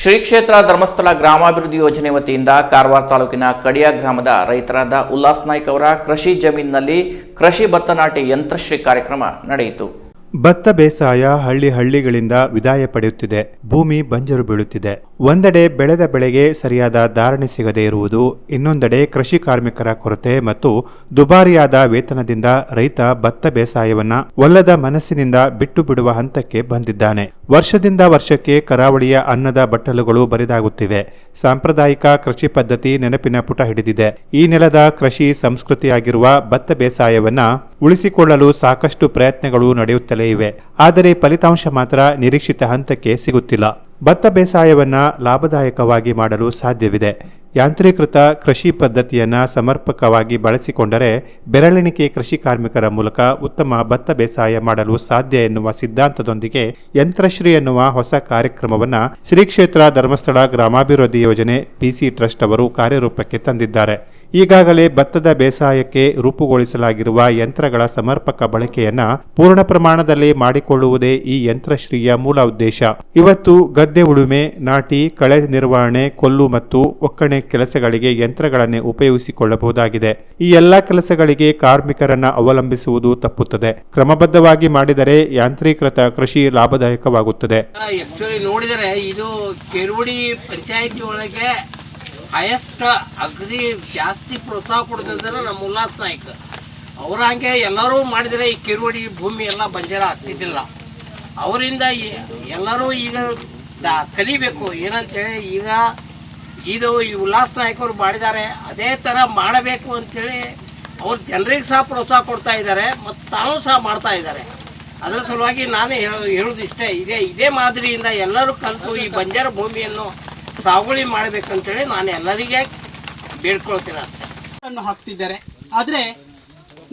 ಶ್ರೀ ಕ್ಷೇತ್ರ ಧರ್ಮಸ್ಥಳ ಗ್ರಾಮಾಭಿವೃದ್ಧಿ ಯೋಜನೆ ವತಿಯಿಂದ ಕಾರವಾರ ತಾಲೂಕಿನ ಕಡಿಯ ಗ್ರಾಮದ ರೈತರಾದ ಉಲ್ಲಾಸ್ ನಾಯ್ಕ್ ಅವರ ಕೃಷಿ ಜಮೀನಿನಲ್ಲಿ ಕೃಷಿ ಭತ್ತ ನಾಟಿ ಯಂತ್ರಶ್ರೀ ಕಾರ್ಯಕ್ರಮ ನಡೆಯಿತು. ಭತ್ತ ಬೇಸಾಯ ಹಳ್ಳಿ ಹಳ್ಳಿಗಳಿಂದ ವಿದಾಯ ಪಡೆಯುತ್ತಿದೆ. ಭೂಮಿ ಬಂಜರು ಬೀಳುತ್ತಿದೆ. ಒಂದೆಡೆ ಬೆಳೆದ ಬೆಳೆಗೆ ಸರಿಯಾದ ಧಾರಣೆ ಸಿಗದೇ ಇರುವುದು, ಇನ್ನೊಂದೆಡೆ ಕೃಷಿ ಕಾರ್ಮಿಕರ ಕೊರತೆ ಮತ್ತು ದುಬಾರಿಯಾದ ವೇತನದಿಂದ ರೈತ ಭತ್ತ ಬೇಸಾಯವನ್ನ ಒಲ್ಲದ ಮನಸ್ಸಿನಿಂದ ಬಿಟ್ಟು ಬಿಡುವ ಹಂತಕ್ಕೆ ಬಂದಿದ್ದಾನೆ. ವರ್ಷದಿಂದ ವರ್ಷಕ್ಕೆ ಕರಾವಳಿಯ ಅನ್ನದ ಬಟ್ಟಲುಗಳು ಬರಿದಾಗುತ್ತಿವೆ. ಸಾಂಪ್ರದಾಯಿಕ ಕೃಷಿ ಪದ್ಧತಿ ನೆನಪಿನ ಪುಟ ಹಿಡಿದಿದೆ. ಈ ನೆಲದ ಕೃಷಿ ಸಂಸ್ಕೃತಿಯಾಗಿರುವ ಭತ್ತ ಬೇಸಾಯವನ್ನ ಉಳಿಸಿಕೊಳ್ಳಲು ಸಾಕಷ್ಟು ಪ್ರಯತ್ನಗಳು ನಡೆಯುತ್ತಲೇ ಇವೆ. ಆದರೆ ಫಲಿತಾಂಶ ಮಾತ್ರ ನಿರೀಕ್ಷಿತ ಹಂತಕ್ಕೆ ಸಿಗುತ್ತಿಲ್ಲ. ಭತ್ತ ಬೇಸಾಯವನ್ನು ಲಾಭದಾಯಕವಾಗಿ ಮಾಡಲು ಸಾಧ್ಯವಿದೆ. ಯಾಂತ್ರೀಕೃತ ಕೃಷಿ ಪದ್ಧತಿಯನ್ನು ಸಮರ್ಪಕವಾಗಿ ಬಳಸಿಕೊಂಡರೆ ಬೆರಳೆಣಿಕೆ ಕೃಷಿ ಕಾರ್ಮಿಕರ ಮೂಲಕ ಉತ್ತಮ ಭತ್ತ ಬೇಸಾಯ ಮಾಡಲು ಸಾಧ್ಯ ಎನ್ನುವ ಸಿದ್ಧಾಂತದೊಂದಿಗೆ ಯಂತ್ರಶ್ರೀ ಎನ್ನುವ ಹೊಸ ಕಾರ್ಯಕ್ರಮವನ್ನು ಶ್ರೀ ಕ್ಷೇತ್ರ ಧರ್ಮಸ್ಥಳ ಗ್ರಾಮಾಭಿವೃದ್ಧಿ ಯೋಜನೆ ಪಿಸಿ ಟ್ರಸ್ಟ್ ಅವರು ಕಾರ್ಯರೂಪಕ್ಕೆ ತಂದಿದ್ದಾರೆ. ಈಗಾಗಲೇ ಭತ್ತದ ಬೇಸಾಯಕ್ಕೆ ರೂಪುಗೊಳಿಸಲಾಗಿರುವ ಯಂತ್ರಗಳ ಸಮರ್ಪಕ ಬಳಕೆಯನ್ನ ಪೂರ್ಣ ಪ್ರಮಾಣದಲ್ಲಿ ಮಾಡಿಕೊಳ್ಳುವುದೇ ಈ ಯಂತ್ರಶ್ರೀಯ ಮೂಲ ಉದ್ದೇಶ. ಇವತ್ತು ಗದ್ದೆ ಉಳುಮೆ, ನಾಟಿ, ಕಳೆ ನಿರ್ವಹಣೆ, ಕೊಲ್ಲು ಮತ್ತು ಒಕ್ಕಣೆ ಕೆಲಸಗಳಿಗೆ ಯಂತ್ರಗಳನ್ನೇ ಉಪಯೋಗಿಸಿಕೊಳ್ಳಬಹುದಾಗಿದೆ. ಈ ಎಲ್ಲಾ ಕೆಲಸಗಳಿಗೆ ಕಾರ್ಮಿಕರನ್ನ ಅವಲಂಬಿಸುವುದು ತಪ್ಪುತ್ತದೆ. ಕ್ರಮಬದ್ಧವಾಗಿ ಮಾಡಿದರೆ ಯಾಂತ್ರೀಕೃತ ಕೃಷಿ ಲಾಭದಾಯಕವಾಗುತ್ತದೆ. ನೋಡಿದರೆ ಇದು ಕೆರುವಡಿ ಪಂಚಾಯತಿ ಒಳಗೆ ಹೈಯೆಸ್ಟ್ ಅಗದಿ ಜಾಸ್ತಿ ಪ್ರೋತ್ಸಾಹ ಕೊಡ್ತಿದ್ದಾರೆ ನಮ್ಮ ಉಲ್ಲಾಸ್ ನಾಯ್ಕ. ಅವ್ರ ಹಂಗೆ ಎಲ್ಲರೂ ಮಾಡಿದರೆ ಈ ಕಿರುವಡಿ ಭೂಮಿ ಎಲ್ಲ ಬಂಜರ ಆಗ್ತಿದ್ದಿಲ್ಲ. ಅವರಿಂದ ಎಲ್ಲರೂ ಈಗ ಕಲಿಬೇಕು. ಏನಂತೇಳಿ ಈಗ ಇದು ಈ ಉಲ್ಲಾಸ್ ಅವರು ಮಾಡಿದ್ದಾರೆ, ಅದೇ ಥರ ಮಾಡಬೇಕು ಅಂತೇಳಿ ಅವ್ರು ಜನರಿಗೆ ಸಹ ಪ್ರೋತ್ಸಾಹ ಕೊಡ್ತಾ ಇದ್ದಾರೆ, ಮತ್ತು ತಾನು ಸಹ ಮಾಡ್ತಾ ಇದ್ದಾರೆ. ಅದರ ಸಲುವಾಗಿ ನಾನೇ ಹೇಳೋ ಹೇಳೋದು ಇಷ್ಟೇ. ಇದೇ ಇದೇ ಮಾದರಿಯಿಂದ ಎಲ್ಲರೂ ಕಲಿತು ಈ ಬಂಜಾರ ಭೂಮಿಯನ್ನು ಸಾಗುವಳಿ ಮಾಡಬೇಕಂತೇಳಿ ನಾನು ಎಲ್ಲರಿಗೆ ಬೇಡ್ಕೊಳ್ತೀನಿ ಅಷ್ಟೇ ಹಾಕ್ತಿದ್ದಾರೆ. ಆದರೆ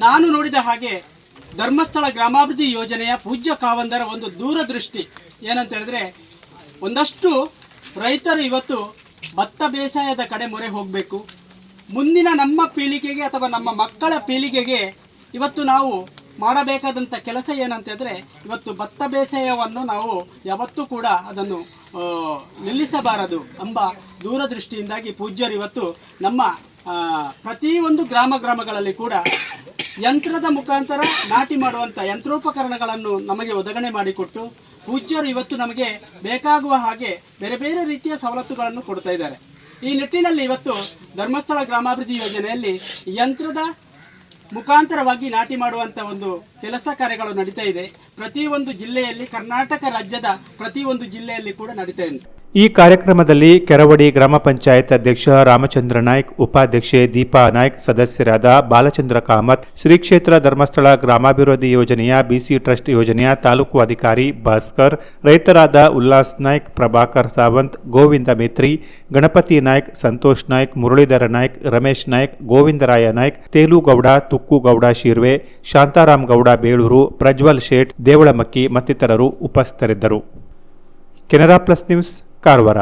ನಾನು ನೋಡಿದ ಹಾಗೆ ಧರ್ಮಸ್ಥಳ ಗ್ರಾಮಾಭಿವೃದ್ಧಿ ಯೋಜನೆಯ ಪೂಜ್ಯ ಕಾವಂದರ ಒಂದು ದೂರದೃಷ್ಟಿ ಏನಂತ ಹೇಳಿದ್ರೆ ಒಂದಷ್ಟು ರೈತರು ಇವತ್ತು ಭತ್ತ ಬೇಸಾಯದ ಕಡೆ ಮೊರೆ ಹೋಗಬೇಕು. ಮುಂದಿನ ನಮ್ಮ ಪೀಳಿಗೆಗೆ ಅಥವಾ ನಮ್ಮ ಮಕ್ಕಳ ಪೀಳಿಗೆಗೆ ಇವತ್ತು ನಾವು ಮಾಡಬೇಕಾದಂಥ ಕೆಲಸ ಏನಂತಂದರೆ ಇವತ್ತು ಭತ್ತ ಬೇಸಾಯವನ್ನು ನಾವು ಯಾವತ್ತೂ ಕೂಡ ಅದನ್ನು ನಿಲ್ಲಿಸಬಾರದು ಎಂಬ ದೂರದೃಷ್ಟಿಯಿಂದಾಗಿ ಪೂಜ್ಯರು ಇವತ್ತು ನಮ್ಮ ಪ್ರತಿಯೊಂದು ಗ್ರಾಮ ಗ್ರಾಮಗಳಲ್ಲಿ ಕೂಡ ಯಂತ್ರದ ಮುಖಾಂತರ ನಾಟಿ ಮಾಡುವಂಥ ಯಂತ್ರೋಪಕರಣಗಳನ್ನು ನಮಗೆ ಒದಗಣೆ ಮಾಡಿಕೊಟ್ಟು ಪೂಜ್ಯರು ಇವತ್ತು ನಮಗೆ ಬೇಕಾಗುವ ಹಾಗೆ ಬೇರೆ ಬೇರೆ ರೀತಿಯ ಸವಲತ್ತುಗಳನ್ನು ಕೊಡ್ತಾ ಇದ್ದಾರೆ. ಈ ನಿಟ್ಟಿನಲ್ಲಿ ಇವತ್ತು ಧರ್ಮಸ್ಥಳ ಗ್ರಾಮಾಭಿವೃದ್ಧಿ ಯೋಜನೆಯಲ್ಲಿ ಯಂತ್ರದ ಮುಖಾಂತರವಾಗಿ ನಾಟಿ ಮಾಡುವಂತ ಒಂದು ಕೆಲಸ ಕಾರ್ಯಗಳು ನಡೀತಾ ಇದೆ. ಪ್ರತಿಯೊಂದು ಜಿಲ್ಲೆಯಲ್ಲಿ ಕರ್ನಾಟಕ ರಾಜ್ಯದ ಪ್ರತಿಯೊಂದು ಜಿಲ್ಲೆಯಲ್ಲಿ ಕೂಡ ನಡೀತಾ ಇದೆ ಈ ಕಾರ್ಯಕ್ರಮದಲ್ಲಿ ಕೆರವಡಿ ಗ್ರಾಮ ಪಂಚಾಯತ್ ಅಧ್ಯಕ್ಷ ರಾಮಚಂದ್ರ ನಾಯ್ಕ್, ಉಪಾಧ್ಯಕ್ಷೆ ದೀಪಾ ನಾಯ್ಕ್, ಸದಸ್ಯರಾದ ಬಾಲಚಂದ್ರ ಕಾಮತ್ ಶ್ರೀ ಕ್ಷೇತ್ರ ಧರ್ಮಸ್ಥಳ ಗ್ರಾಮಾಭಿವೃದ್ಧಿ ಯೋಜನೆಯ ಬಿಸಿ ಟ್ರಸ್ಟ್ ಯೋಜನೆಯ ತಾಲೂಕು ಅಧಿಕಾರಿ ಭಾಸ್ಕರ್, ರೈತರಾದ ಉಲ್ಲಾಸ್ ನಾಯ್ಕ್, ಪ್ರಭಾಕರ್ ಸಾವಂತ್, ಗೋವಿಂದ ಮೇತ್ರಿ, ಗಣಪತಿ ನಾಯ್ಕ್, ಸಂತೋಷ್ ನಾಯ್ಕ್, ಮುರಳೀಧರ ನಾಯ್ಕ್, ರಮೇಶ್ ನಾಯ್ಕ್, ಗೋವಿಂದರಾಯ ನಾಯ್ಕ್, ತೇಲುಗೌಡ, ತುಕ್ಕುಗೌಡ ಶಿರ್ವೆ, ಶಾಂತಾರಾಮ್ ಗೌಡ ಬೇಳೂರು, ಪ್ರಜ್ವಲ್ ಶೇಟ್, ದೇವಳಮಕ್ಕಿ ಮತ್ತಿತರರು ಉಪಸ್ಥಿತರಿದ್ದರು. Canara plus news Karwar